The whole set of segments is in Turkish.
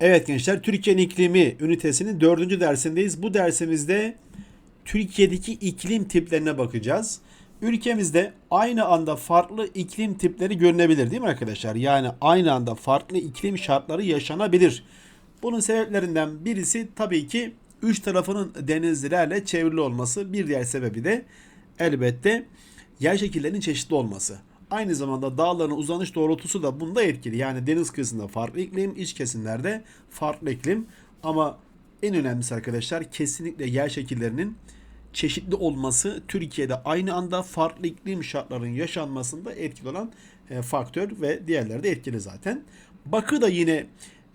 Evet gençler Türkiye'nin iklimi ünitesinin dördüncü dersindeyiz. Bu dersimizde Türkiye'deki iklim tiplerine bakacağız. Ülkemizde aynı anda farklı iklim tipleri görünebilir değil mi arkadaşlar? Yani aynı anda farklı iklim şartları yaşanabilir. Bunun sebeplerinden birisi tabii ki üç tarafının denizlerle çevrili olması. Bir diğer sebebi de elbette yer şekillerinin çeşitli olması. Aynı zamanda dağların uzanış doğrultusu da bunda etkili. Yani deniz kıyısında farklı iklim, iç kesimlerde farklı iklim. Ama en önemlisi arkadaşlar kesinlikle yer şekillerinin çeşitli olması Türkiye'de aynı anda farklı iklim şartlarının yaşanmasında etkili olan e, faktör ve diğerleri de etkili zaten. Bakı da yine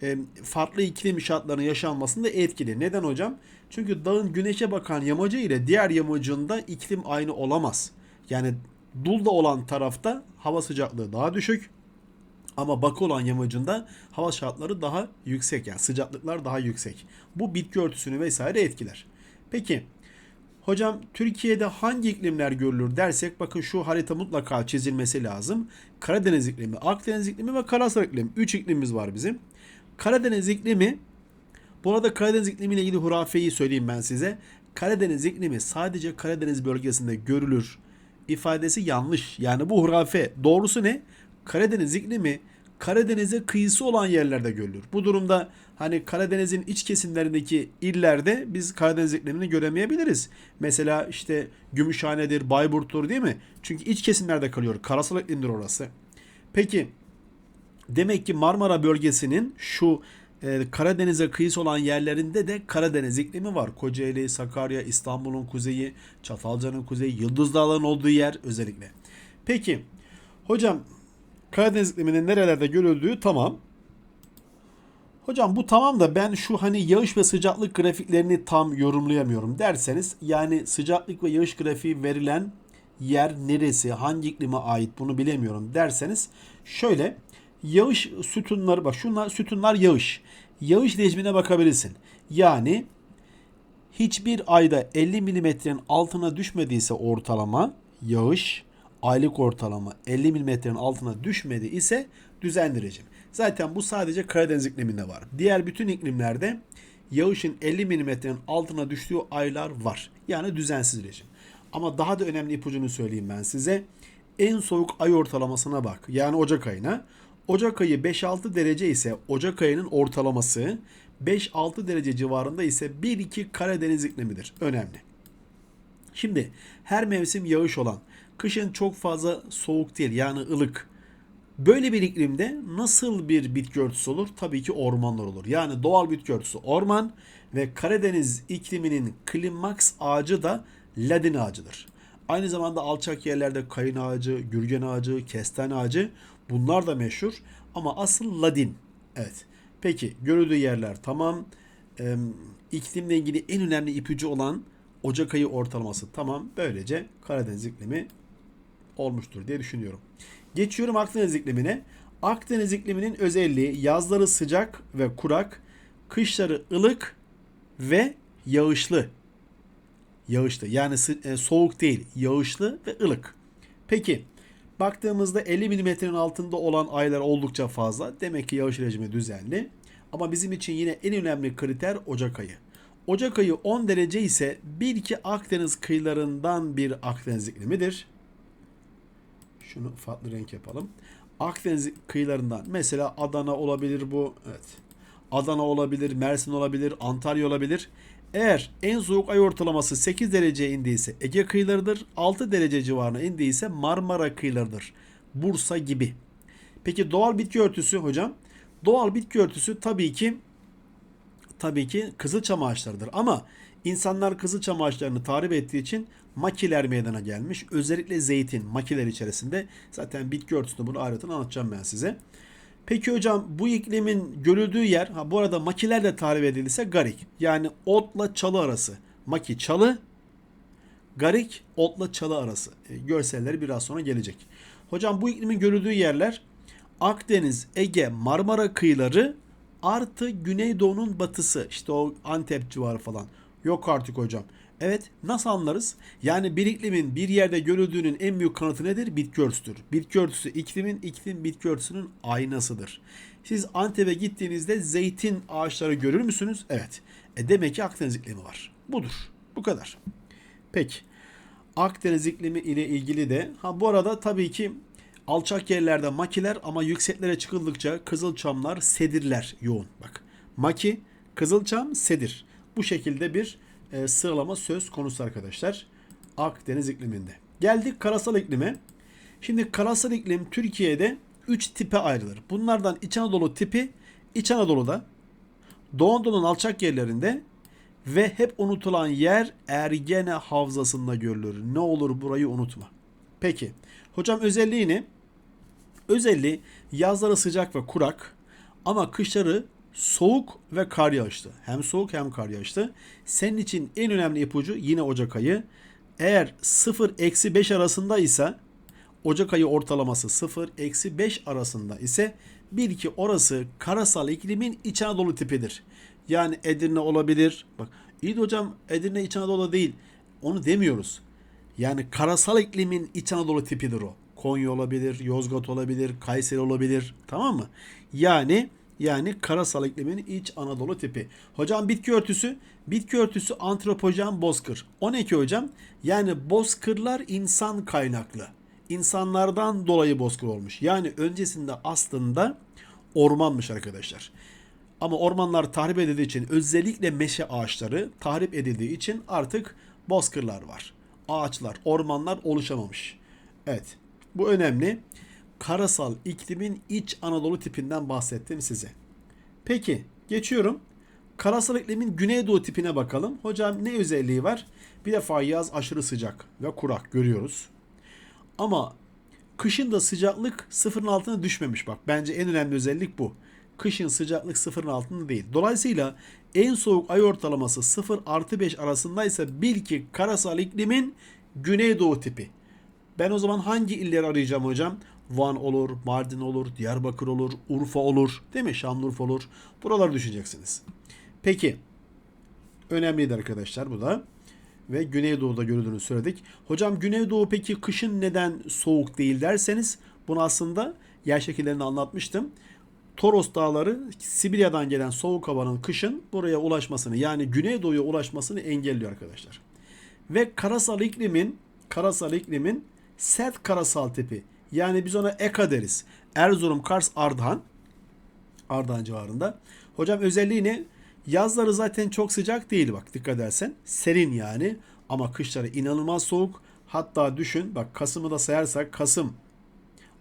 e, farklı iklim şartlarının yaşanmasında etkili. Neden hocam? Çünkü dağın güneşe bakan yamacı ile diğer yamacında iklim aynı olamaz. Yani Dulda olan tarafta hava sıcaklığı daha düşük. Ama bakı olan yamacında hava şartları daha yüksek yani sıcaklıklar daha yüksek. Bu bitki örtüsünü vesaire etkiler. Peki hocam Türkiye'de hangi iklimler görülür dersek bakın şu harita mutlaka çizilmesi lazım. Karadeniz iklimi, Akdeniz iklimi ve karasal iklim. 3 iklimimiz var bizim. Karadeniz iklimi bu arada Karadeniz iklimiyle ilgili hurafeyi söyleyeyim ben size. Karadeniz iklimi sadece Karadeniz bölgesinde görülür ifadesi yanlış. Yani bu hurafe. Doğrusu ne? Karadeniz iklimi Karadeniz'e kıyısı olan yerlerde görülür. Bu durumda hani Karadeniz'in iç kesimlerindeki illerde biz Karadeniz iklimini göremeyebiliriz. Mesela işte Gümüşhane'dir, Bayburt'tur değil mi? Çünkü iç kesimlerde kalıyor. Karasal iklimdir orası. Peki demek ki Marmara bölgesinin şu e, Karadeniz'e kıyısı olan yerlerinde de Karadeniz iklimi var. Kocaeli, Sakarya, İstanbul'un kuzeyi, Çatalca'nın kuzeyi, Yıldız Dağları'nın olduğu yer özellikle. Peki hocam Karadeniz ikliminin nerelerde görüldüğü tamam. Hocam bu tamam da ben şu hani yağış ve sıcaklık grafiklerini tam yorumlayamıyorum derseniz yani sıcaklık ve yağış grafiği verilen yer neresi, hangi iklime ait bunu bilemiyorum derseniz şöyle yağış sütunları bak şunlar sütunlar yağış. Yağış rejimine bakabilirsin. Yani hiçbir ayda 50 milimetrenin altına düşmediyse ortalama yağış aylık ortalama 50 milimetrenin altına düşmedi ise düzenli rejim. Zaten bu sadece Karadeniz ikliminde var. Diğer bütün iklimlerde yağışın 50 milimetrenin altına düştüğü aylar var. Yani düzensiz rejim. Ama daha da önemli ipucunu söyleyeyim ben size. En soğuk ay ortalamasına bak. Yani Ocak ayına. Ocak ayı 5-6 derece ise Ocak ayının ortalaması 5-6 derece civarında ise 1-2 Karadeniz iklimidir. Önemli. Şimdi her mevsim yağış olan, kışın çok fazla soğuk değil yani ılık. Böyle bir iklimde nasıl bir bitki örtüsü olur? Tabii ki ormanlar olur. Yani doğal bitki örtüsü orman ve Karadeniz ikliminin klimaks ağacı da ladin ağacıdır. Aynı zamanda alçak yerlerde kayın ağacı, gürgen ağacı, kesten ağacı bunlar da meşhur. Ama asıl ladin. Evet. Peki görüldüğü yerler tamam. Ee, iklimle ilgili en önemli ipucu olan Ocak ayı ortalaması tamam. Böylece Karadeniz iklimi olmuştur diye düşünüyorum. Geçiyorum Akdeniz iklimine. Akdeniz ikliminin özelliği yazları sıcak ve kurak, kışları ılık ve yağışlı. Yağışlı yani e, soğuk değil, yağışlı ve ılık. Peki baktığımızda 50 milimetrenin altında olan aylar oldukça fazla. Demek ki yağış rejimi düzenli. Ama bizim için yine en önemli kriter Ocak ayı. Ocak ayı 10 derece ise bir iki Akdeniz kıyılarından bir Akdeniz iklimidir. Şunu farklı renk yapalım. Akdeniz kıyılarından mesela Adana olabilir bu. Evet. Adana olabilir, Mersin olabilir, Antalya olabilir. Eğer en soğuk ay ortalaması 8 dereceye indiyse Ege kıyılarıdır. 6 derece civarına indiyse Marmara kıyılarıdır. Bursa gibi. Peki doğal bitki örtüsü hocam? Doğal bitki örtüsü tabii ki tabii ki kızılçam ağaçlarıdır. Ama insanlar kızılçam ağaçlarını tarif ettiği için makiler meydana gelmiş. Özellikle zeytin makiler içerisinde. Zaten bitki örtüsünde bunu ayrıca anlatacağım ben size. Peki hocam bu iklimin görüldüğü yer ha bu arada makilerle tarif edilirse garik. Yani otla çalı arası. Maki çalı, garik otla çalı arası. E, görselleri biraz sonra gelecek. Hocam bu iklimin görüldüğü yerler Akdeniz, Ege, Marmara kıyıları artı Güneydoğu'nun batısı. İşte o Antep civarı falan. Yok artık hocam. Evet nasıl anlarız? Yani bir iklimin bir yerde görüldüğünün en büyük kanıtı nedir? Bitki örtüsüdür. Bitki örtüsü iklimin, iklim bitki örtüsünün aynasıdır. Siz Antep'e gittiğinizde zeytin ağaçları görür müsünüz? Evet. E demek ki Akdeniz iklimi var. Budur. Bu kadar. Peki. Akdeniz iklimi ile ilgili de ha bu arada tabii ki alçak yerlerde makiler ama yükseklere çıkıldıkça kızılçamlar, sedirler yoğun. Bak. Maki, kızılçam, sedir. Bu şekilde bir e, sıralama söz konusu arkadaşlar. Akdeniz ikliminde. Geldik karasal iklime. Şimdi karasal iklim Türkiye'de 3 tipe ayrılır. Bunlardan İç Anadolu tipi İç Anadolu'da, Doğu Anadolu'nun alçak yerlerinde ve hep unutulan yer Ergene Havzası'nda görülür. Ne olur burayı unutma. Peki. Hocam özelliği ne? Özelliği yazları sıcak ve kurak ama kışları soğuk ve kar yağışlı. Hem soğuk hem kar yağışlı. Senin için en önemli ipucu yine Ocak ayı. Eğer 0-5 arasında ise Ocak ayı ortalaması 0-5 arasında ise bil ki orası karasal iklimin İç Anadolu tipidir. Yani Edirne olabilir. Bak iyi de hocam Edirne İç Anadolu değil. Onu demiyoruz. Yani karasal iklimin İç Anadolu tipidir o. Konya olabilir, Yozgat olabilir, Kayseri olabilir. Tamam mı? Yani yani karasal iklimin İç Anadolu tipi. Hocam bitki örtüsü, bitki örtüsü antropojen bozkır. O ne ki hocam? Yani bozkırlar insan kaynaklı. İnsanlardan dolayı bozkır olmuş. Yani öncesinde aslında ormanmış arkadaşlar. Ama ormanlar tahrip edildiği için özellikle meşe ağaçları tahrip edildiği için artık bozkırlar var. Ağaçlar, ormanlar oluşamamış. Evet. Bu önemli. Karasal iklimin iç Anadolu tipinden bahsettim size. Peki geçiyorum. Karasal iklimin güneydoğu tipine bakalım. Hocam ne özelliği var? Bir defa yaz aşırı sıcak ve kurak görüyoruz. Ama kışın da sıcaklık sıfırın altına düşmemiş bak. Bence en önemli özellik bu. Kışın sıcaklık sıfırın altında değil. Dolayısıyla en soğuk ay ortalaması 0 artı 5 arasındaysa bil ki karasal iklimin güneydoğu tipi. Ben o zaman hangi illeri arayacağım hocam? Van olur, Mardin olur, Diyarbakır olur, Urfa olur, değil mi? Şanlıurfa olur. Buraları düşüneceksiniz. Peki. Önemliydi arkadaşlar bu da. Ve Güneydoğu'da görüldüğünü söyledik. Hocam Güneydoğu peki kışın neden soğuk değil derseniz bunu aslında yer şekillerini anlatmıştım. Toros Dağları Sibirya'dan gelen soğuk havanın kışın buraya ulaşmasını yani Güneydoğu'ya ulaşmasını engelliyor arkadaşlar. Ve karasal iklimin karasal iklimin sert karasal tipi yani biz ona EKA deriz. Erzurum, Kars, Ardahan. Ardahan civarında. Hocam özelliği ne? Yazları zaten çok sıcak değil bak dikkat edersen. Serin yani ama kışları inanılmaz soğuk. Hatta düşün bak Kasım'ı da sayarsak Kasım,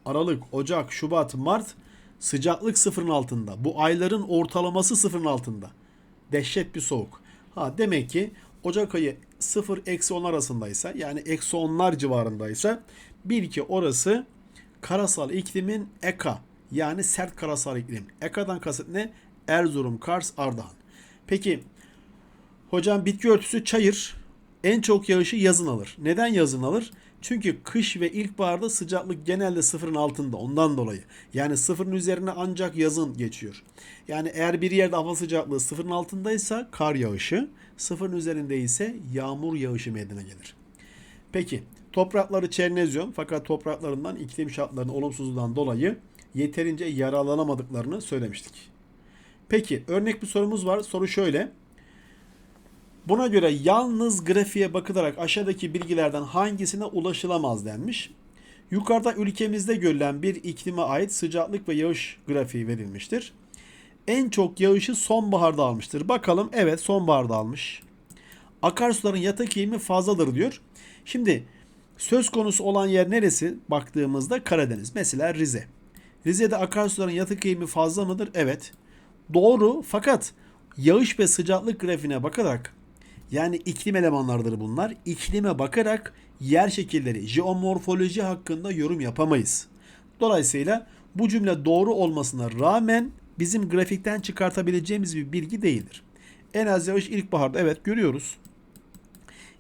Aralık, Ocak, Şubat, Mart sıcaklık sıfırın altında. Bu ayların ortalaması sıfırın altında. Dehşet bir soğuk. Ha demek ki Ocak ayı 0 eksi 10 arasındaysa yani eksi 10'lar civarındaysa bil ki orası karasal iklimin EKA yani sert karasal iklim. EKA'dan kasıt ne? Erzurum, Kars, Ardahan. Peki hocam bitki örtüsü çayır en çok yağışı yazın alır. Neden yazın alır? Çünkü kış ve ilkbaharda sıcaklık genelde sıfırın altında ondan dolayı. Yani sıfırın üzerine ancak yazın geçiyor. Yani eğer bir yerde hava sıcaklığı sıfırın altındaysa kar yağışı, sıfırın üzerinde ise yağmur yağışı meydana gelir. Peki toprakları çernezyon fakat topraklarından iklim şartlarının olumsuzluğundan dolayı yeterince yararlanamadıklarını söylemiştik. Peki örnek bir sorumuz var. Soru şöyle. Buna göre yalnız grafiğe bakılarak aşağıdaki bilgilerden hangisine ulaşılamaz denmiş. Yukarıda ülkemizde görülen bir iklime ait sıcaklık ve yağış grafiği verilmiştir. En çok yağışı sonbaharda almıştır. Bakalım evet sonbaharda almış. Akarsuların yatak eğimi fazladır diyor. Şimdi söz konusu olan yer neresi? Baktığımızda Karadeniz. Mesela Rize. Rize'de akarsuların yatak eğimi fazla mıdır? Evet. Doğru fakat yağış ve sıcaklık grafiğine bakarak yani iklim elemanlarıdır bunlar. İklime bakarak yer şekilleri, jeomorfoloji hakkında yorum yapamayız. Dolayısıyla bu cümle doğru olmasına rağmen bizim grafikten çıkartabileceğimiz bir bilgi değildir. En az yağış ilkbaharda evet görüyoruz.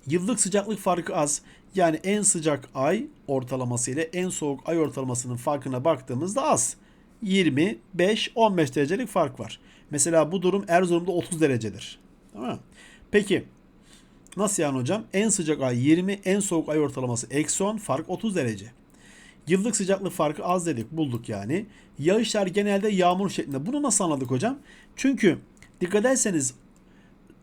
Yıllık sıcaklık farkı az. Yani en sıcak ay ortalaması ile en soğuk ay ortalamasının farkına baktığımızda az. 25-15 derecelik fark var. Mesela bu durum Erzurum'da 30 derecedir. Tamam? Peki nasıl yani hocam? En sıcak ay 20, en soğuk ay ortalaması eksi 10, fark 30 derece. Yıllık sıcaklık farkı az dedik bulduk yani. Yağışlar genelde yağmur şeklinde. Bunu nasıl anladık hocam? Çünkü dikkat ederseniz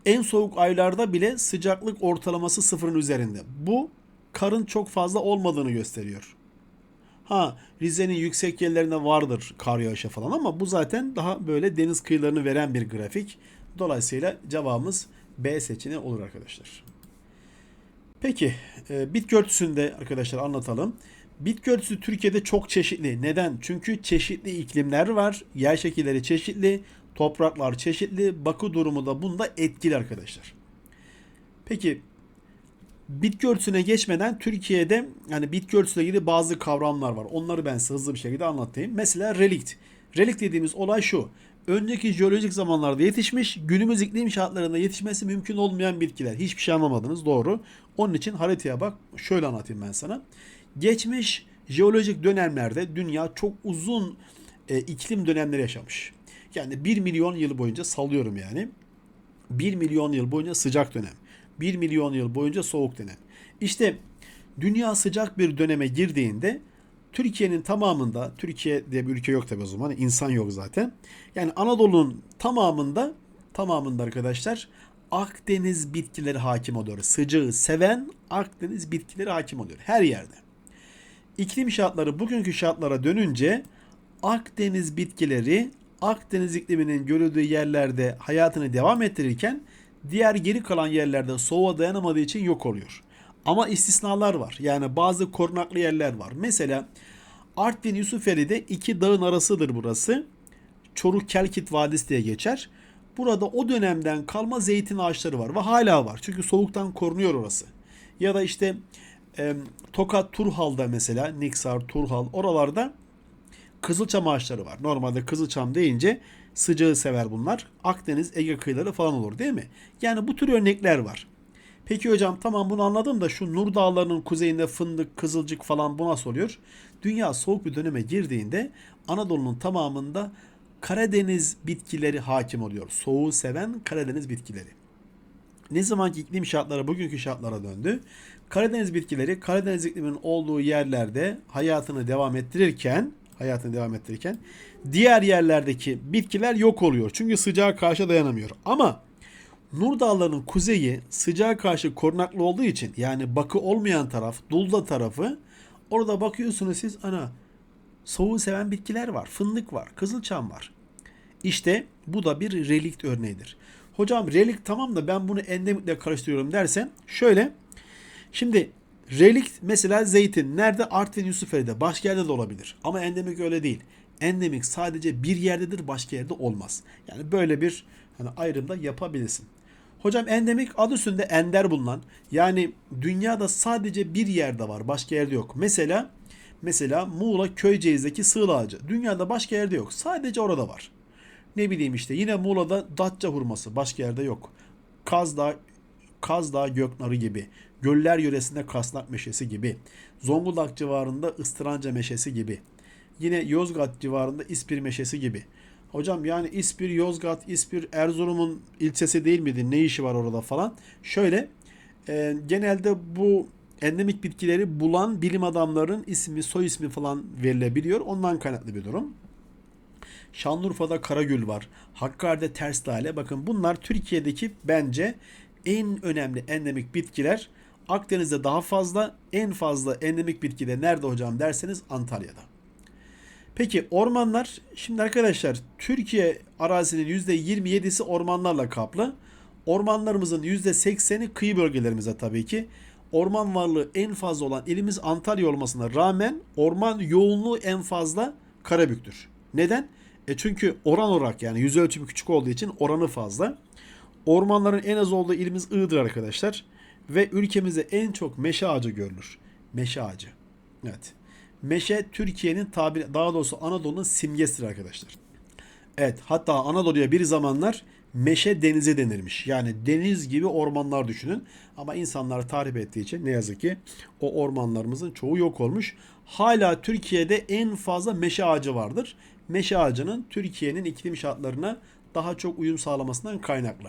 en soğuk aylarda bile sıcaklık ortalaması sıfırın üzerinde. Bu karın çok fazla olmadığını gösteriyor. Ha Rize'nin yüksek yerlerinde vardır kar yağışı falan ama bu zaten daha böyle deniz kıyılarını veren bir grafik. Dolayısıyla cevabımız B seçeneği olur arkadaşlar. Peki e, bitki örtüsünü de arkadaşlar anlatalım. Bitki Türkiye'de çok çeşitli. Neden? Çünkü çeşitli iklimler var. Yer şekilleri çeşitli. Topraklar çeşitli. Bakı durumu da bunda etkili arkadaşlar. Peki bitki örtüsüne geçmeden Türkiye'de yani bitki örtüsüyle ilgili bazı kavramlar var. Onları ben size hızlı bir şekilde anlatayım. Mesela relikt. Relikt dediğimiz olay şu. Önceki jeolojik zamanlarda yetişmiş, günümüz iklim şartlarında yetişmesi mümkün olmayan bitkiler. Hiçbir şey anlamadınız doğru. Onun için haritaya bak. Şöyle anlatayım ben sana. Geçmiş jeolojik dönemlerde dünya çok uzun e, iklim dönemleri yaşamış. Yani 1 milyon yıl boyunca sallıyorum yani. 1 milyon yıl boyunca sıcak dönem. 1 milyon yıl boyunca soğuk dönem. İşte dünya sıcak bir döneme girdiğinde Türkiye'nin tamamında, Türkiye diye bir ülke yok tabi o zaman, insan yok zaten. Yani Anadolu'nun tamamında, tamamında arkadaşlar Akdeniz bitkileri hakim oluyor. Sıcağı seven Akdeniz bitkileri hakim oluyor her yerde. İklim şartları bugünkü şartlara dönünce Akdeniz bitkileri Akdeniz ikliminin görüldüğü yerlerde hayatını devam ettirirken diğer geri kalan yerlerde soğuğa dayanamadığı için yok oluyor. Ama istisnalar var. Yani bazı korunaklı yerler var. Mesela Artvin Yusufeli'de iki dağın arasıdır burası. Çoruk Kelkit Vadisi diye geçer. Burada o dönemden kalma zeytin ağaçları var ve hala var. Çünkü soğuktan korunuyor orası. Ya da işte e, Tokat Turhal'da mesela Niksar, Turhal oralarda kızılçam ağaçları var. Normalde kızılçam deyince sıcağı sever bunlar. Akdeniz, Ege kıyıları falan olur değil mi? Yani bu tür örnekler var. Peki hocam tamam bunu anladım da şu Nur Dağları'nın kuzeyinde fındık, kızılcık falan bu nasıl oluyor? Dünya soğuk bir döneme girdiğinde Anadolu'nun tamamında Karadeniz bitkileri hakim oluyor. Soğuğu seven Karadeniz bitkileri. Ne zamanki iklim şartları bugünkü şartlara döndü. Karadeniz bitkileri Karadeniz ikliminin olduğu yerlerde hayatını devam ettirirken hayatını devam ettirirken diğer yerlerdeki bitkiler yok oluyor. Çünkü sıcağa karşı dayanamıyor. Ama Nur Dağları'nın kuzeyi sıcağa karşı korunaklı olduğu için yani bakı olmayan taraf, Dulda tarafı orada bakıyorsunuz siz ana soğuğu seven bitkiler var. Fındık var, kızılçam var. İşte bu da bir relikt örneğidir. Hocam relikt tamam da ben bunu endemikle karıştırıyorum dersen şöyle. Şimdi relikt mesela zeytin nerede? Artvin Yusufeli'de. Başka yerde de olabilir. Ama endemik öyle değil. Endemik sadece bir yerdedir başka yerde olmaz. Yani böyle bir hani ayrımda yapabilirsin. Hocam endemik adı üstünde ender bulunan yani dünyada sadece bir yerde var başka yerde yok. Mesela mesela Muğla Köyceğiz'deki sığıl ağacı dünyada başka yerde yok sadece orada var. Ne bileyim işte yine Muğla'da Datça hurması başka yerde yok. Kazdağ, Kazdağ Göknarı gibi. Göller yöresinde Kasnak meşesi gibi. Zonguldak civarında Istıranca meşesi gibi. Yine Yozgat civarında İspir meşesi gibi. Hocam yani İspir, Yozgat, İspir, Erzurum'un ilçesi değil miydi? Ne işi var orada falan? Şöyle e, genelde bu endemik bitkileri bulan bilim adamların ismi, soy ismi falan verilebiliyor. Ondan kaynaklı bir durum. Şanlıurfa'da Karagül var. Hakkari'de Ters Lale. Bakın bunlar Türkiye'deki bence en önemli endemik bitkiler. Akdeniz'de daha fazla, en fazla endemik bitki de nerede hocam derseniz Antalya'da. Peki ormanlar, şimdi arkadaşlar Türkiye arazinin %27'si ormanlarla kaplı. Ormanlarımızın %80'i kıyı bölgelerimize tabii ki. Orman varlığı en fazla olan ilimiz Antalya olmasına rağmen orman yoğunluğu en fazla Karabük'tür. Neden? E çünkü oran olarak yani yüz ölçümü küçük olduğu için oranı fazla. Ormanların en az olduğu ilimiz Iğdır arkadaşlar. Ve ülkemizde en çok meşe ağacı görülür. Meşe ağacı. Evet. Meşe Türkiye'nin tabi daha doğrusu Anadolu'nun simgesidir arkadaşlar. Evet hatta Anadolu'ya bir zamanlar meşe denize denirmiş. Yani deniz gibi ormanlar düşünün. Ama insanlar tahrip ettiği için ne yazık ki o ormanlarımızın çoğu yok olmuş. Hala Türkiye'de en fazla meşe ağacı vardır. Meşe ağacının Türkiye'nin iklim şartlarına daha çok uyum sağlamasından kaynaklı.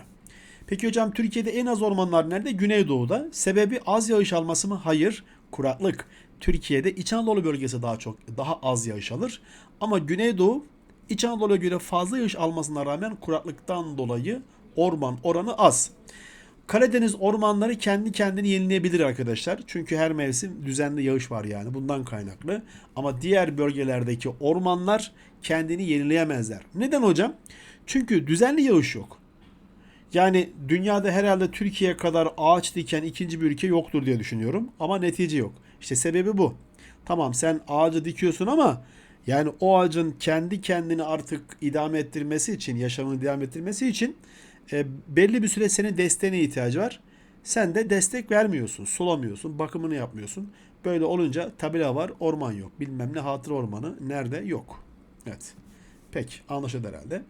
Peki hocam Türkiye'de en az ormanlar nerede? Güneydoğu'da. Sebebi az yağış alması mı? Hayır. Kuraklık. Türkiye'de İç Anadolu bölgesi daha çok daha az yağış alır. Ama Güneydoğu İç Anadolu'ya göre fazla yağış almasına rağmen kuraklıktan dolayı orman oranı az. Karadeniz ormanları kendi kendini yenileyebilir arkadaşlar. Çünkü her mevsim düzenli yağış var yani bundan kaynaklı. Ama diğer bölgelerdeki ormanlar kendini yenileyemezler. Neden hocam? Çünkü düzenli yağış yok. Yani dünyada herhalde Türkiye kadar ağaç diken ikinci bir ülke yoktur diye düşünüyorum. Ama netice yok. İşte sebebi bu. Tamam sen ağacı dikiyorsun ama yani o ağacın kendi kendini artık idame ettirmesi için, yaşamını devam ettirmesi için e, belli bir süre senin desteğine ihtiyacı var. Sen de destek vermiyorsun, sulamıyorsun, bakımını yapmıyorsun. Böyle olunca tabela var, orman yok. Bilmem ne hatıra ormanı nerede yok. Evet. Peki anlaşıldı herhalde.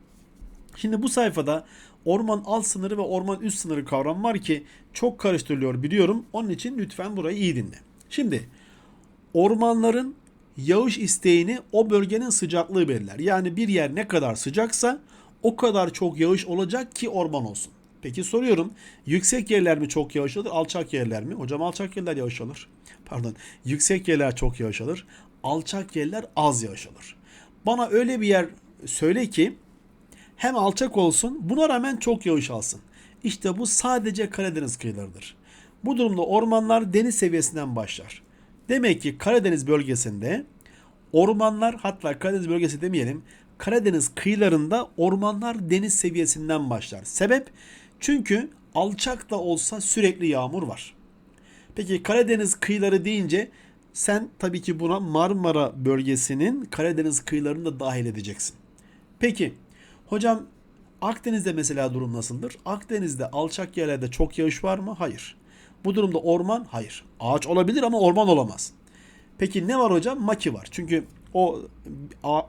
Şimdi bu sayfada orman alt sınırı ve orman üst sınırı kavram var ki çok karıştırılıyor biliyorum. Onun için lütfen burayı iyi dinle. Şimdi ormanların yağış isteğini o bölgenin sıcaklığı belirler. Yani bir yer ne kadar sıcaksa o kadar çok yağış olacak ki orman olsun. Peki soruyorum. Yüksek yerler mi çok yağış alır, alçak yerler mi? Hocam alçak yerler yağış alır. Pardon. Yüksek yerler çok yağış alır. Alçak yerler az yağış alır. Bana öyle bir yer söyle ki hem alçak olsun buna rağmen çok yağış alsın. İşte bu sadece Karadeniz kıyılarıdır. Bu durumda ormanlar deniz seviyesinden başlar. Demek ki Karadeniz bölgesinde ormanlar hatta Karadeniz bölgesi demeyelim Karadeniz kıyılarında ormanlar deniz seviyesinden başlar. Sebep? Çünkü alçak da olsa sürekli yağmur var. Peki Karadeniz kıyıları deyince sen tabii ki buna Marmara bölgesinin Karadeniz kıyılarını da dahil edeceksin. Peki hocam Akdeniz'de mesela durum nasıldır? Akdeniz'de alçak yerlerde çok yağış var mı? Hayır. Bu durumda orman? Hayır. Ağaç olabilir ama orman olamaz. Peki ne var hocam? Maki var. Çünkü o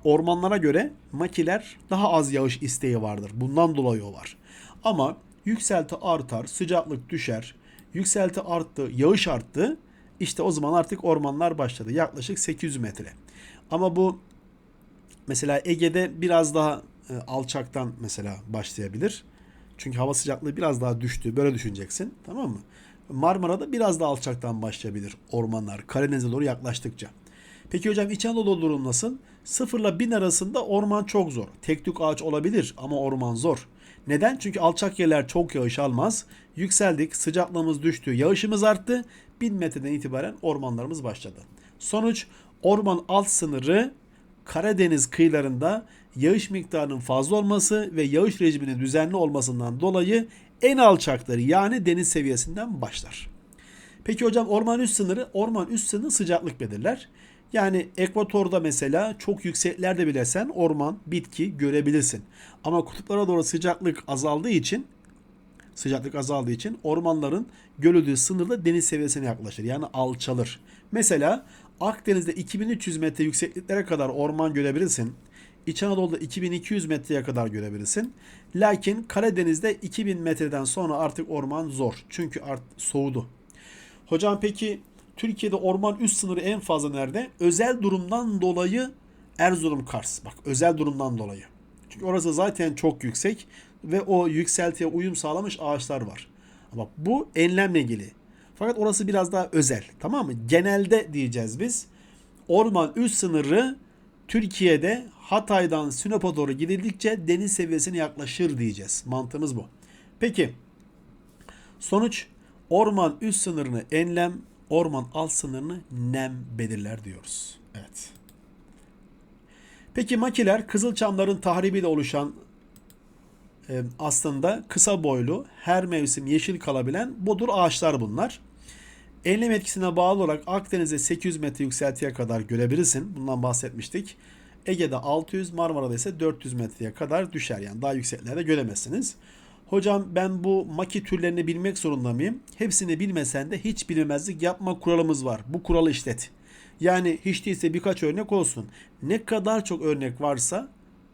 ormanlara göre makiler daha az yağış isteği vardır. Bundan dolayı o var. Ama yükselti artar, sıcaklık düşer, yükselti arttı, yağış arttı. İşte o zaman artık ormanlar başladı. Yaklaşık 800 metre. Ama bu mesela Ege'de biraz daha e, alçaktan mesela başlayabilir. Çünkü hava sıcaklığı biraz daha düştü. Böyle düşüneceksin. Tamam mı? Marmara'da biraz daha alçaktan başlayabilir ormanlar. Karadeniz'e doğru yaklaştıkça. Peki hocam İç Anadolu durum nasıl? 0 ile 1000 arasında orman çok zor. Tek tük ağaç olabilir ama orman zor. Neden? Çünkü alçak yerler çok yağış almaz. Yükseldik, sıcaklığımız düştü, yağışımız arttı. 1000 metreden itibaren ormanlarımız başladı. Sonuç orman alt sınırı Karadeniz kıyılarında yağış miktarının fazla olması ve yağış rejiminin düzenli olmasından dolayı en alçakları yani deniz seviyesinden başlar. Peki hocam orman üst sınırı? Orman üst sınırı sıcaklık belirler. Yani ekvatorda mesela çok yükseklerde bile sen orman, bitki görebilirsin. Ama kutuplara doğru sıcaklık azaldığı için sıcaklık azaldığı için ormanların görüldüğü sınırda deniz seviyesine yaklaşır. Yani alçalır. Mesela Akdeniz'de 2300 metre yüksekliklere kadar orman görebilirsin. İç Anadolu'da 2200 metreye kadar görebilirsin. Lakin Karadeniz'de 2000 metreden sonra artık orman zor. Çünkü art soğudu. Hocam peki Türkiye'de orman üst sınırı en fazla nerede? Özel durumdan dolayı Erzurum Kars. Bak özel durumdan dolayı. Çünkü orası zaten çok yüksek ve o yükseltiye uyum sağlamış ağaçlar var. Ama bu enlemle ilgili. Fakat orası biraz daha özel. Tamam mı? Genelde diyeceğiz biz. Orman üst sınırı Türkiye'de Hatay'dan Sinop'a doğru gidildikçe deniz seviyesine yaklaşır diyeceğiz. Mantığımız bu. Peki sonuç orman üst sınırını enlem, orman alt sınırını nem belirler diyoruz. Evet. Peki makiler kızılçamların tahribiyle oluşan e, aslında kısa boylu her mevsim yeşil kalabilen bodur ağaçlar bunlar. Enlem etkisine bağlı olarak Akdeniz'de 800 metre yükseltiye kadar görebilirsin. Bundan bahsetmiştik. Ege'de 600, Marmara'da ise 400 metreye kadar düşer. Yani daha yükseklerde göremezsiniz. Hocam ben bu maki türlerini bilmek zorunda mıyım? Hepsini bilmesen de hiç bilmemezlik yapma kuralımız var. Bu kuralı işlet. Yani hiç değilse birkaç örnek olsun. Ne kadar çok örnek varsa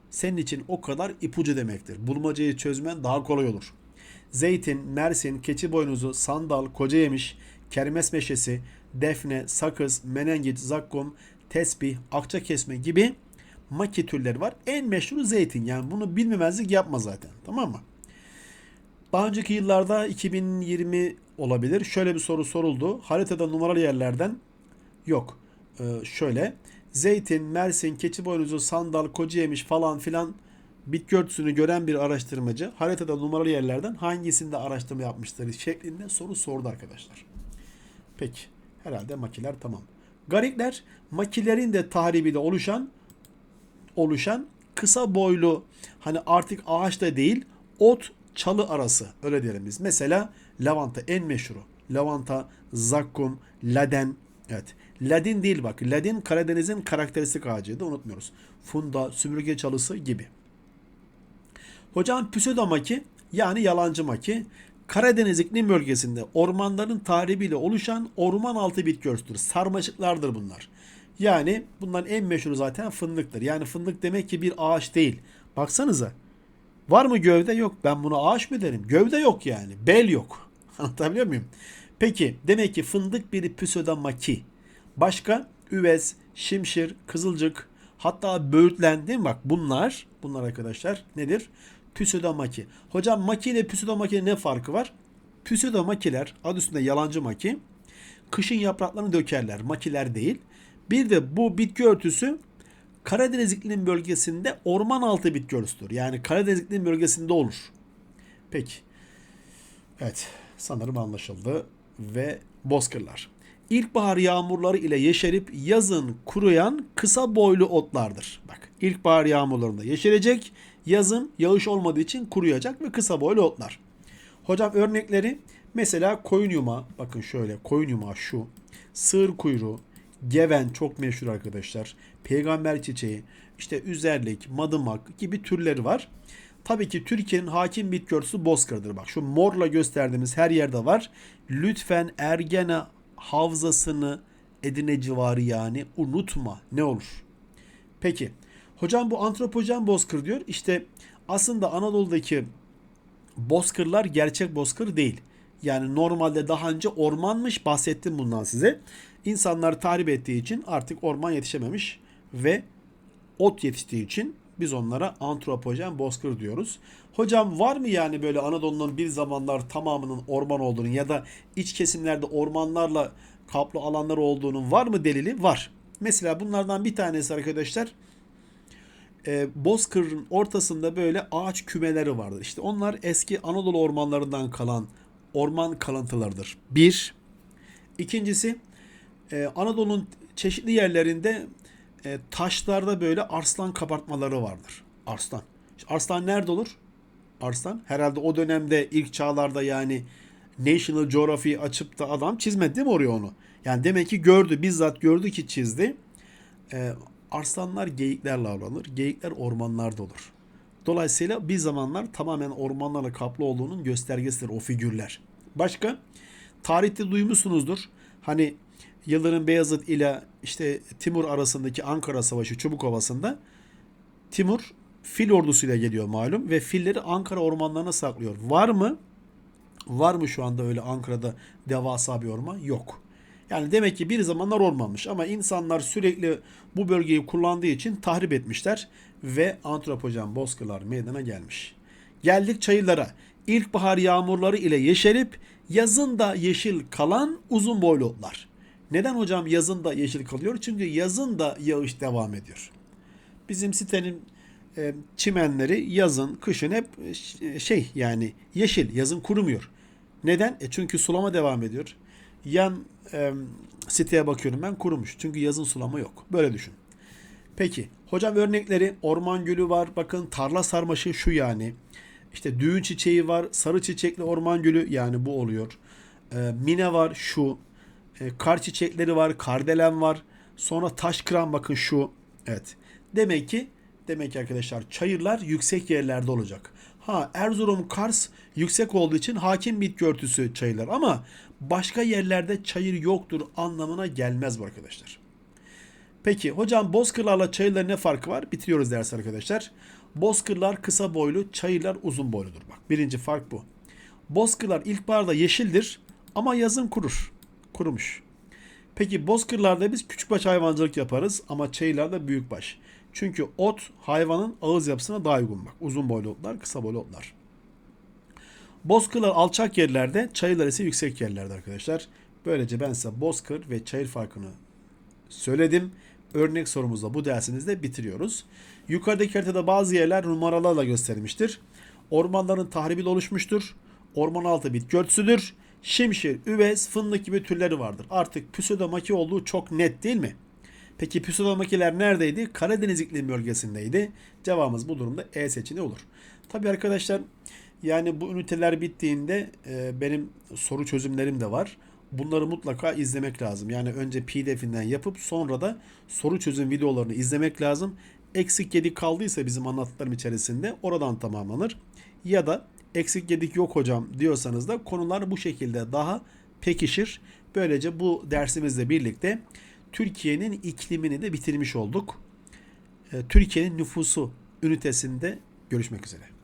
senin için o kadar ipucu demektir. Bulmacayı çözmen daha kolay olur. Zeytin, mersin, keçi boynuzu, sandal, kocayemiş, kermes meşesi, defne, sakız, menengit, zakkum, tesbih, akça kesme gibi maki türleri var. En meşhuru zeytin. Yani bunu bilmemezlik yapma zaten. Tamam mı? Daha önceki yıllarda 2020 olabilir. Şöyle bir soru soruldu. Haritada numaralı yerlerden yok. Ee, şöyle. Zeytin, mersin, keçi boynuzu, sandal, kocayemiş falan filan bitki örtüsünü gören bir araştırmacı haritada numaralı yerlerden hangisinde araştırma yapmıştır şeklinde soru sordu arkadaşlar. Peki. Herhalde makiler tamam. Garikler makilerin de tahribiyle oluşan oluşan kısa boylu hani artık ağaçta değil ot çalı arası öyle diyelim biz. Mesela lavanta en meşhuru. Lavanta, zakkum, laden. Evet. Ladin değil bak. Ladin Karadeniz'in karakteristik ağacıydı unutmuyoruz. Funda, süpürge çalısı gibi. Hocam pseudomaki yani yalancı maki Karadeniz iklim bölgesinde ormanların tahribiyle oluşan orman altı bitki örtüsüdür. Sarmaşıklardır bunlar. Yani bunların en meşhuru zaten fındıktır. Yani fındık demek ki bir ağaç değil. Baksanıza. Var mı gövde? Yok. Ben buna ağaç mı derim? Gövde yok yani. Bel yok. Anlatabiliyor muyum? Peki demek ki fındık bir pseudomaki. Başka üvez, şimşir, kızılcık, hatta böğürtlen değil mi? Bak bunlar, bunlar arkadaşlar nedir? Pseudomaki. Hocam maki ile pseudomaki ne farkı var? Pseudomakiler adı üstünde yalancı maki. Kışın yapraklarını dökerler. Makiler değil. Bir de bu bitki örtüsü Karadeniz iklim bölgesinde orman altı bitki örtüsüdür. Yani Karadeniz iklim bölgesinde olur. Peki. Evet. Sanırım anlaşıldı. Ve bozkırlar. İlkbahar yağmurları ile yeşerip yazın kuruyan kısa boylu otlardır. Bak ilkbahar yağmurlarında yeşerecek, yazın yağış olmadığı için kuruyacak ve kısa boylu otlar. Hocam örnekleri mesela koyun yumağı, bakın şöyle koyun yumağı şu, sığır kuyruğu, geven çok meşhur arkadaşlar, peygamber çiçeği, işte üzerlik, madımak gibi türleri var. Tabii ki Türkiye'nin hakim bitki örtüsü bozkırdır. Bak şu morla gösterdiğimiz her yerde var. Lütfen Ergene havzasını Edirne civarı yani unutma ne olur. Peki hocam bu antropojen bozkır diyor. İşte aslında Anadolu'daki bozkırlar gerçek bozkır değil. Yani normalde daha önce ormanmış bahsettim bundan size. İnsanlar tahrip ettiği için artık orman yetişememiş ve ot yetiştiği için biz onlara antropojen bozkır diyoruz. Hocam var mı yani böyle Anadolu'nun bir zamanlar tamamının orman olduğunu ya da iç kesimlerde ormanlarla kaplı alanlar olduğunun var mı delili? Var. Mesela bunlardan bir tanesi arkadaşlar e, Bozkır'ın ortasında böyle ağaç kümeleri vardır. İşte onlar eski Anadolu ormanlarından kalan orman kalıntılarıdır. Bir. İkincisi e, Anadolu'nun çeşitli yerlerinde e, taşlarda böyle arslan kabartmaları vardır. Arslan. Arslan nerede olur? Arslan herhalde o dönemde ilk çağlarda yani National Geography açıp da adam çizmedi değil mi oraya onu? Yani demek ki gördü, bizzat gördü ki çizdi. Ee, arslanlar geyiklerle avlanır. Geyikler ormanlarda olur. Dolayısıyla bir zamanlar tamamen ormanlarla kaplı olduğunun göstergesidir o figürler. Başka? Tarihte duymuşsunuzdur. Hani Yıldırım Beyazıt ile işte Timur arasındaki Ankara Savaşı Çubukovası'nda Timur fil ordusuyla geliyor malum ve filleri Ankara ormanlarına saklıyor. Var mı? Var mı şu anda öyle Ankara'da devasa bir orman? Yok. Yani demek ki bir zamanlar ormanmış ama insanlar sürekli bu bölgeyi kullandığı için tahrip etmişler ve antropojen bozkırlar meydana gelmiş. Geldik çayırlara. İlkbahar yağmurları ile yeşerip yazın da yeşil kalan uzun boylu otlar. Neden hocam yazın da yeşil kalıyor? Çünkü yazın da yağış devam ediyor. Bizim sitenin e, çimenleri yazın, kışın hep e, şey yani yeşil, yazın kurumuyor. Neden? E çünkü sulama devam ediyor. Yan e, siteye bakıyorum ben kurumuş. Çünkü yazın sulama yok. Böyle düşün. Peki hocam örnekleri orman gülü var. Bakın tarla sarmaşı şu yani. İşte düğün çiçeği var. Sarı çiçekli orman gülü yani bu oluyor. E, mine var şu. E, kar çiçekleri var. Kardelen var. Sonra taş kıran bakın şu. Evet. Demek ki demek ki arkadaşlar çayırlar yüksek yerlerde olacak. Ha Erzurum Kars yüksek olduğu için hakim bitki örtüsü çayırlar ama başka yerlerde çayır yoktur anlamına gelmez bu arkadaşlar. Peki hocam bozkırlarla çayırların ne farkı var? Bitiriyoruz ders arkadaşlar. Bozkırlar kısa boylu, çayırlar uzun boyludur. Bak birinci fark bu. Bozkırlar ilkbaharda yeşildir ama yazın kurur. Kurumuş. Peki bozkırlarda biz küçükbaş hayvancılık yaparız ama çayırlarda büyükbaş. Çünkü ot hayvanın ağız yapısına daha uygun bak. Uzun boylu otlar, kısa boylu otlar. Bozkırlar alçak yerlerde, çayırlar ise yüksek yerlerde arkadaşlar. Böylece ben size bozkır ve çayır farkını söyledim. Örnek sorumuzla bu dersimizde bitiriyoruz. Yukarıdaki haritada bazı yerler numaralarla gösterilmiştir. Ormanların tahribiyle oluşmuştur. Orman altı bitki örtüsüdür. Şimşir, üvez, fındık gibi türleri vardır. Artık pseudomaki olduğu çok net değil mi? Peki pseudomakiler neredeydi? Karadeniz iklim bölgesindeydi. Cevabımız bu durumda E seçeneği olur. Tabi arkadaşlar yani bu üniteler bittiğinde e, benim soru çözümlerim de var. Bunları mutlaka izlemek lazım. Yani önce PDF'inden yapıp sonra da soru çözüm videolarını izlemek lazım. Eksik yedik kaldıysa bizim anlattıklarım içerisinde oradan tamamlanır. Ya da eksik yedik yok hocam diyorsanız da konular bu şekilde daha pekişir. Böylece bu dersimizle birlikte Türkiye'nin iklimini de bitirmiş olduk. E, Türkiye'nin nüfusu ünitesinde görüşmek üzere.